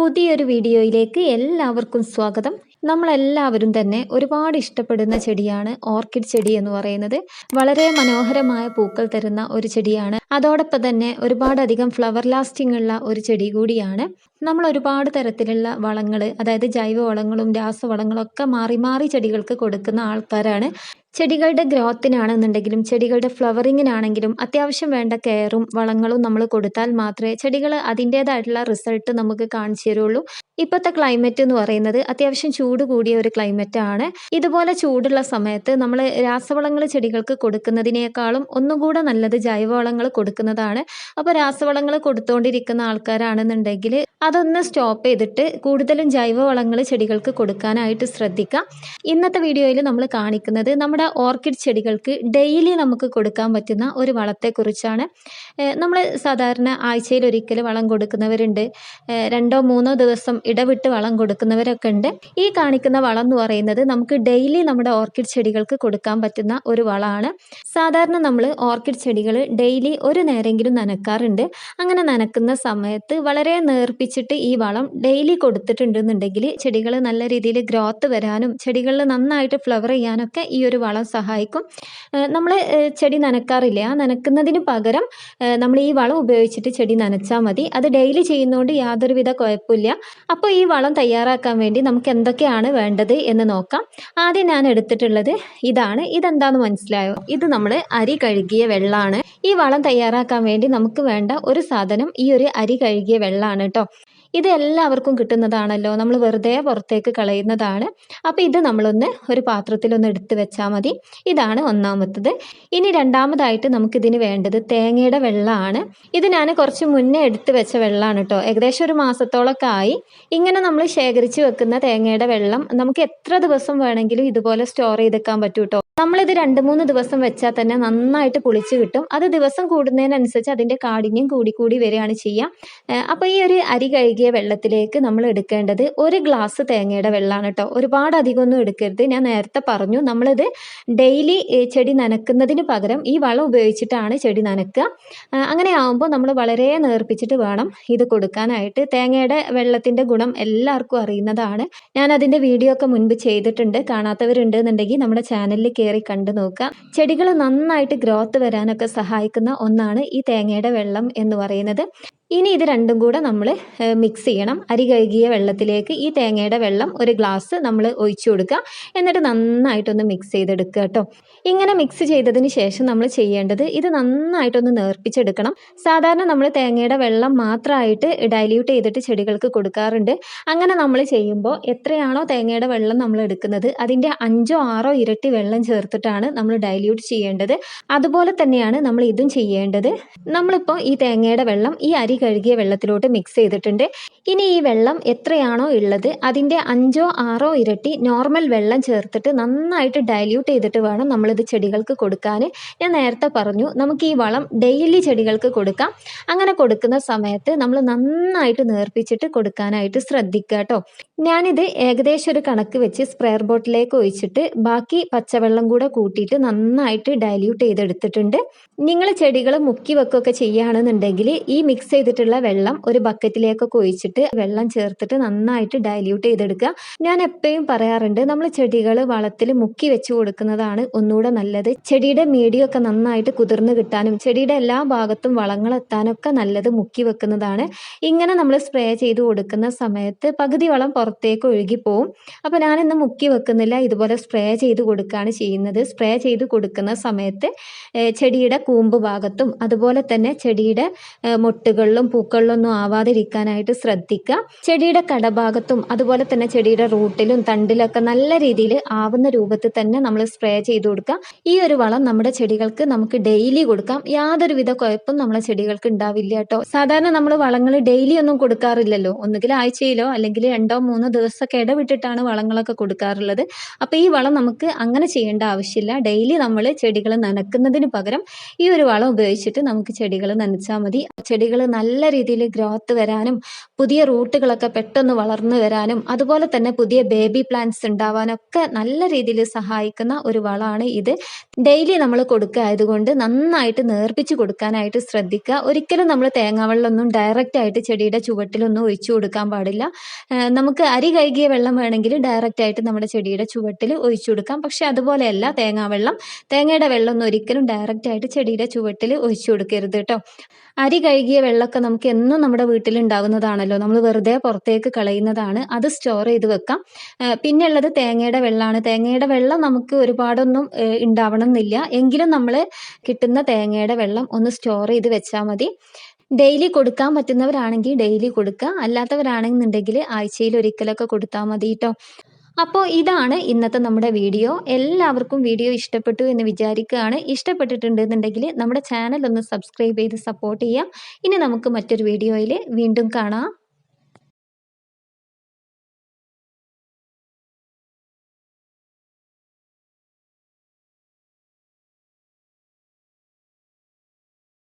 പുതിയൊരു വീഡിയോയിലേക്ക് എല്ലാവർക്കും സ്വാഗതം. നമ്മളെല്ലാവരും തന്നെ ഒരുപാട് ഇഷ്ടപ്പെടുന്ന ചെടിയാണ് ഓർക്കിഡ് ചെടി എന്ന് പറയുന്നത്. വളരെ മനോഹരമായ പൂക്കൾ തരുന്ന ഒരു ചെടിയാണ്. അതോടൊപ്പം തന്നെ ഒരുപാടധികം ഫ്ലവർ ലാസ്റ്റിംഗ് ഉള്ള ഒരു ചെടി കൂടിയാണ്. നമ്മൾ ഒരുപാട് തരത്തിലുള്ള വളങ്ങൾ അതായത് ജൈവ വളങ്ങളും രാസവളങ്ങളും ഒക്കെ മാറി മാറി ചെടികൾക്ക് കൊടുക്കുന്ന ആൾക്കാരാണ്. ചെടികളുടെ ഗ്രോത്തിനാണെന്നുണ്ടെങ്കിലും ചെടികളുടെ ഫ്ലവറിങ്ങിനാണെങ്കിലും അത്യാവശ്യം വേണ്ട കെയറും വളങ്ങളും നമ്മൾ കൊടുത്താൽ മാത്രമേ ചെടികൾ അതിന്റേതായിട്ടുള്ള റിസൾട്ട് നമുക്ക് കാണിച്ചു തരുള്ളൂ. ഇപ്പോഴത്തെ ക്ലൈമറ്റ് എന്ന് പറയുന്നത് അത്യാവശ്യം ചൂട് കൂടിയ ഒരു ക്ലൈമറ്റ് ആണ്. ഇതുപോലെ ചൂടുള്ള സമയത്ത് നമ്മൾ രാസവളങ്ങൾ ചെടികൾക്ക് കൊടുക്കുന്നതിനേക്കാളും ഒന്നുകൂടെ നല്ലത് ജൈവവളങ്ങൾ കൊടുക്കുന്നതാണ്. അപ്പോൾ രാസവളങ്ങൾ കൊടുത്തുകൊണ്ടിരിക്കുന്ന ആൾക്കാരാണെന്നുണ്ടെങ്കിൽ അതൊന്ന് സ്റ്റോപ്പ് ചെയ്തിട്ട് കൂടുതലും ജൈവവളങ്ങൾ ചെടികൾക്ക് കൊടുക്കാനായിട്ട് ശ്രദ്ധിക്കാം. ഇന്നത്തെ വീഡിയോയിൽ നമ്മൾ കാണിക്കുന്നത് നമ്മുടെ ഓർക്കിഡ് ചെടികൾക്ക് ഡെയിലി നമുക്ക് കൊടുക്കാൻ പറ്റുന്ന ഒരു വളത്തെക്കുറിച്ചാണ്. നമ്മൾ സാധാരണ ആഴ്ചയിൽ ഒരിക്കൽ വളം കൊടുക്കുന്നവരുണ്ട്. രണ്ടോ മൂന്നോ ദിവസം ഇടവിട്ട് വളം കൊടുക്കുന്നവരൊക്കെ ഉണ്ട് ഈ കാണിക്കുന്ന വളം എന്ന് പറയുന്നത് നമുക്ക് ഡെയിലി നമ്മുടെ ഓർക്കിഡ് ചെടികൾക്ക് കൊടുക്കാൻ പറ്റുന്ന ഒരു വളമാണ്. സാധാരണ നമ്മൾ ഓർക്കിഡ് ചെടികൾ ഡെയിലി ഒരു നേരെങ്കിലും നനക്കാറുണ്ട്. അങ്ങനെ നനക്കുന്ന സമയത്ത് വളരെ നേർപ്പിച്ചിട്ട് ഈ വളം ഡെയിലി കൊടുത്തിട്ടുണ്ടെന്നുണ്ടെങ്കിൽ ചെടികൾ നല്ല രീതിയിൽ ഗ്രോത്ത് വരാനും ചെടികളിൽ നന്നായിട്ട് ഫ്ലവർ ചെയ്യാനൊക്കെ ഈ ഒരു സഹായിക്കും. നമ്മൾ ചെടി നനക്കാറില്ല? ആ നനക്കുന്നതിന് പകരം നമ്മൾ ഈ വളം ഉപയോഗിച്ചിട്ട് ചെടി നനച്ചാൽ മതി. അത് ഡെയിലി ചെയ്യുന്നതുകൊണ്ട് യാതൊരുവിധ കുഴപ്പമില്ല. അപ്പോൾ ഈ വളം തയ്യാറാക്കാൻ വേണ്ടി നമുക്ക് എന്തൊക്കെയാണ് വേണ്ടത് എന്ന് നോക്കാം. ആദ്യം ഞാൻ എടുത്തിട്ടുള്ളത് ഇതാണ്. ഇതെന്താണെന്ന് മനസ്സിലായോ? ഇത് നമ്മൾ അരി കഴുകിയ വെള്ളമാണ് ഈ വളം തയ്യാറാക്കാൻ വേണ്ടി നമുക്ക് വേണ്ട ഒരു സാധനം ഈ ഒരു അരി കഴുകിയ വെള്ളമാണ് കേട്ടോ ഇത് എല്ലാവർക്കും കിട്ടുന്നതാണല്ലോ. നമ്മൾ വെറുതെ പുറത്തേക്ക് കളയുന്നതാണ്. അപ്പോൾ ഇത് നമ്മളൊന്ന് ഒരു പാത്രത്തിലൊന്ന് എടുത്ത് വെച്ചാൽ മതി. ഇതാണ് ഒന്നാമത്തത്. ഇനി രണ്ടാമതായിട്ട് നമുക്കിതിന് വേണ്ടത് തേങ്ങയുടെ വെള്ളമാണ്. ഇത് ഞാൻ കുറച്ച് മുന്നേ എടുത്ത് വെച്ച വെള്ളമാണ് കേട്ടോ. ഏകദേശം ഒരു മാസത്തോളൊക്കെ ആയി. ഇങ്ങനെ നമ്മൾ ശേഖരിച്ച് വെക്കുന്ന തേങ്ങയുടെ വെള്ളം നമുക്ക് എത്ര ദിവസം വേണമെങ്കിലും ഇതുപോലെ സ്റ്റോർ ചെയ്തെക്കാൻ പറ്റൂ കേട്ടോ. നമ്മളിത് രണ്ട് മൂന്ന് ദിവസം വെച്ചാൽ തന്നെ നന്നായിട്ട് പുളിച്ച് കിട്ടും. അത് ദിവസം കൂടുന്നതിനനുസരിച്ച് അതിന്റെ കാഠിന്യം കൂടി കൂടി വരികയാണ് ചെയ്യുക. അപ്പോൾ ഈ ഒരു അരി കഴുകിയ വെള്ളത്തിലേക്ക് നമ്മൾ എടുക്കേണ്ടത് ഒരു ഗ്ലാസ് തേങ്ങയുടെ വെള്ളമാണ് കേട്ടോ ഒരുപാട് അധികമൊന്നും എടുക്കരുത്. ഞാൻ നേരത്തെ പറഞ്ഞു നമ്മളിത് ഡെയിലി ചെടി നനക്കുന്നതിന് പകരം ഈ വളം ഉപയോഗിച്ചിട്ടാണ് ചെടി നനക്കുക. അങ്ങനെ ആകുമ്പോൾ നമ്മൾ വളരെ നേർപ്പിച്ചിട്ട് വേണം ഇത് കൊടുക്കാനായിട്ട്. തേങ്ങയുടെ വെള്ളത്തിന്റെ ഗുണം എല്ലാവർക്കും അറിയുന്നതാണ്. ഞാൻ അതിന്റെ വീഡിയോ ഒക്കെ മുൻപ് ചെയ്തിട്ടുണ്ട്. കാണാത്തവരുണ്ട് എന്നുണ്ടെങ്കിൽ നമ്മുടെ ചാനലിൽ കയറി കണ്ടു നോക്കുക. ചെടികൾ നന്നായിട്ട് ഗ്രോത്ത് വരാനൊക്കെ സഹായിക്കുന്ന ഒന്നാണ് ഈ തേങ്ങയുടെ വെള്ളം എന്ന് പറയുന്നത്. ഇനി ഇത് രണ്ടും കൂടെ നമ്മൾ മിക്സ് ചെയ്യണം. അരി കഴുകിയ വെള്ളത്തിലേക്ക് ഈ തേങ്ങയുടെ വെള്ളം ഒരു ഗ്ലാസ് നമ്മൾ ഒഴിച്ചു കൊടുക്കുക. എന്നിട്ട് നന്നായിട്ടൊന്ന് മിക്സ് ചെയ്തെടുക്കുക കേട്ടോ. ഇങ്ങനെ മിക്സ് ചെയ്തതിന് ശേഷം നമ്മൾ ചെയ്യേണ്ടത് ഇത് നന്നായിട്ടൊന്ന് നേർപ്പിച്ചെടുക്കണം. സാധാരണ നമ്മൾ തേങ്ങയുടെ വെള്ളം മാത്രമായിട്ട് ഡൈല്യൂട്ട് ചെയ്തിട്ട് ചെടികൾക്ക് കൊടുക്കാറുണ്ട്. അങ്ങനെ നമ്മൾ ചെയ്യുമ്പോൾ എത്രയാണോ തേങ്ങയുടെ വെള്ളം നമ്മൾ എടുക്കുന്നത് അതിന്റെ അഞ്ചോ ആറോ ഇരട്ടി വെള്ളം ചേർത്തിട്ടാണ് നമ്മൾ ഡൈല്യൂട്ട് ചെയ്യേണ്ടത്. അതുപോലെ തന്നെയാണ് നമ്മൾ ഇതും ചെയ്യേണ്ടത്. നമ്മളിപ്പോൾ ഈ തേങ്ങയുടെ വെള്ളം ഈ അരി കഴുകിയ വെള്ളത്തിലോട്ട് മിക്സ് ചെയ്തിട്ടുണ്ട്. ഇനി ഈ വെള്ളം എത്രയാണോ ഉള്ളത് അതിന്റെ അഞ്ചോ ആറോ ഇരട്ടി നോർമൽ വെള്ളം ചേർത്തിട്ട് നന്നായിട്ട് ഡൈല്യൂട്ട് ചെയ്തിട്ട് വേണം നമ്മളിത് ചെടികൾക്ക് കൊടുക്കാൻ. ഞാൻ നേരത്തെ പറഞ്ഞു നമുക്ക് ഈ വളം ഡെയിലി ചെടികൾക്ക് കൊടുക്കാം. അങ്ങനെ കൊടുക്കുന്ന സമയത്ത് നമ്മൾ നന്നായിട്ട് നേർപ്പിച്ചിട്ട് കൊടുക്കാനായിട്ട് ശ്രദ്ധിക്കുക കേട്ടോ. ഞാനിത് ഏകദേശം ഒരു കണക്ക് വെച്ച് സ്പ്രെയർ ബോട്ടിലേക്ക് ഒഴിച്ചിട്ട് ബാക്കി പച്ചവെള്ളം കൂടെ കൂട്ടിയിട്ട് നന്നായിട്ട് ഡൈല്യൂട്ട് ചെയ്തെടുത്തിട്ടുണ്ട്. നിങ്ങൾ ചെടികൾ മുക്കി വെക്കുകയൊക്കെ ചെയ്യുകയാണെന്നുണ്ടെങ്കിൽ ഈ മിക്സ് ചെയ്തിട്ടുള്ള വെള്ളം ഒരു ബക്കറ്റിലേക്കൊക്കെ ഒഴിച്ചിട്ട് വെള്ളം ചേർത്തിട്ട് നന്നായിട്ട് ഡൈല്യൂട്ട് ചെയ്തെടുക്കുക. ഞാൻ എപ്പോഴും പറയാറുണ്ട് നമ്മൾ ചെടികൾ വളത്തിൽ മുക്കി വെച്ച് കൊടുക്കുന്നതാണ് ഒന്നുകൂടെ നല്ലത്. ചെടിയുടെ മീഡിയൊക്കെ നന്നായിട്ട് കുതിർന്ന് കിട്ടാനും ചെടിയുടെ എല്ലാ ഭാഗത്തും വളങ്ങൾ എത്താനൊക്കെ നല്ലത് മുക്കി വെക്കുന്നതാണ്. ഇങ്ങനെ നമ്മൾ സ്പ്രേ ചെയ്ത് കൊടുക്കുന്ന സമയത്ത് പകുതി വളം പുറത്തേക്ക് ഒഴുകി പോവും. അപ്പോൾ ഞാനിന്ന് മുക്കി വെക്കുന്നില്ല ഇതുപോലെ സ്പ്രേ ചെയ്ത് കൊടുക്കുകയാണ് ചെയ്യുന്നത്. സ്പ്രേ ചെയ്ത് കൊടുക്കുന്ന സമയത്ത് ചെടിയുടെ കൂമ്പ് ഭാഗത്തും അതുപോലെ തന്നെ ചെടിയുടെ മുട്ടുകളിലും പൂക്കളിലും ഒന്നും ആവാതിരിക്കാനായിട്ട് ശ്രദ്ധിക്കുക. ചെടിയുടെ കടഭാഗത്തും അതുപോലെ തന്നെ ചെടിയുടെ റൂട്ടിലും തണ്ടിലൊക്കെ നല്ല രീതിയിൽ ആവുന്ന രൂപത്തിൽ തന്നെ നമ്മൾ സ്പ്രേ ചെയ്ത് കൊടുക്കുക. ഈ ഒരു വളം നമ്മുടെ ചെടികൾക്ക് നമുക്ക് ഡെയിലി കൊടുക്കാം. യാതൊരുവിധ കുഴപ്പം നമ്മളെ ചെടികൾക്ക് ഉണ്ടാവില്ല കേട്ടോ. സാധാരണ നമ്മൾ വളങ്ങൾ ഡെയിലി ഒന്നും കൊടുക്കാറില്ലല്ലോ. ഒന്നുകിൽ ആഴ്ചയിലോ അല്ലെങ്കിൽ രണ്ടോ മൂന്നോ ദിവസമൊക്കെ ഇടവിട്ടിട്ടാണ് വളങ്ങളൊക്കെ കൊടുക്കാറുള്ളത്. അപ്പോൾ ഈ വളം നമുക്ക് അങ്ങനെ ചെയ്യേണ്ട ആവശ്യമില്ല. ഡെയിലി നമ്മൾ ചെടികൾ നനക്കുന്നതിന് പകരം ഈ ഒരു വളം ഉപയോഗിച്ചിട്ട് നമുക്ക് ചെടികൾ നനച്ചാൽ മതി. ചെടികൾ നല്ല രീതിയിൽ ഗ്രോത്ത് വരാനും പുതിയ റൂട്ടുകളൊക്കെ പെട്ടെന്ന് വളർന്നു വരാനും അതുപോലെ തന്നെ പുതിയ ബേബി പ്ലാന്റ്സ് ഉണ്ടാവാനൊക്കെ നല്ല രീതിയിൽ സഹായിക്കുന്ന ഒരു വളമാണ് ഇത്. ഡെയിലി നമ്മൾ കൊടുക്കുക ആയതുകൊണ്ട് നന്നായിട്ട് നേർപ്പിച്ച് കൊടുക്കാനായിട്ട് ശ്രദ്ധിക്കുക. ഒരിക്കലും നമ്മൾ തേങ്ങാവെള്ളമൊന്നും ഡയറക്റ്റ് ആയിട്ട് ചെടിയുടെ ചുവട്ടിലൊന്നും ഒഴിച്ചു കൊടുക്കാൻ പാടില്ല. നമുക്ക് അരി കഴുകിയ വെള്ളം വേണമെങ്കിൽ ഡയറക്റ്റ് ആയിട്ട് നമ്മുടെ ചെടിയുടെ ചുവട്ടിൽ ഒഴിച്ചു കൊടുക്കാം. പക്ഷെ അതുപോലെയല്ല തേങ്ങാവെള്ളം. തേങ്ങയുടെ വെള്ളം ഒന്നും ഒരിക്കലും ഡയറക്റ്റ് ആയിട്ട് ചെടിയുടെ ചുവട്ടിൽ ഒഴിച്ചു കൊടുക്കരുത് കേട്ടോ അരി കഴുകിയ വെള്ളമൊക്കെ നമുക്ക് എന്നും നമ്മുടെ വീട്ടിൽ ഉണ്ടാകുന്നതാണല്ലോ. നമ്മൾ വെറുതെ പുറത്തേക്ക് കളയുന്നതാണ്. അത് സ്റ്റോർ ചെയ്ത് വെക്കാം. പിന്നെ ഉള്ളത് തേങ്ങയുടെ വെള്ളമാണ്. തേങ്ങയുടെ വെള്ളം നമുക്ക് ഒരുപാടൊന്നും ഉണ്ടാവണം എന്നില്ല എങ്കിലും നമ്മൾ കിട്ടുന്ന തേങ്ങയുടെ വെള്ളം ഒന്ന് സ്റ്റോർ ചെയ്ത് വെച്ചാൽ മതി. ഡെയിലി കൊടുക്കാൻ പറ്റുന്നവരാണെങ്കിൽ ഡെയിലി കൊടുക്കുക. അല്ലാത്തവരാണെന്നുണ്ടെങ്കിൽ ആഴ്ചയിൽ ഒരിക്കലൊക്കെ കൊടുത്താൽ മതി കേട്ടോ അപ്പോൾ ഇതാണ് ഇന്നത്തെ നമ്മുടെ വീഡിയോ. എല്ലാവർക്കും വീഡിയോ ഇഷ്ടപ്പെട്ടു എന്ന് വിചാരിക്കുകയാണ്. ഇഷ്ടപ്പെട്ടിട്ടുണ്ടെന്നുണ്ടെങ്കിൽ നമ്മുടെ ചാനൽ ഒന്ന് സബ്സ്ക്രൈബ് ചെയ്ത് സപ്പോർട്ട് ചെയ്യാം. ഇനി നമുക്ക് മറ്റൊരു വീഡിയോയിൽ വീണ്ടും കാണാം.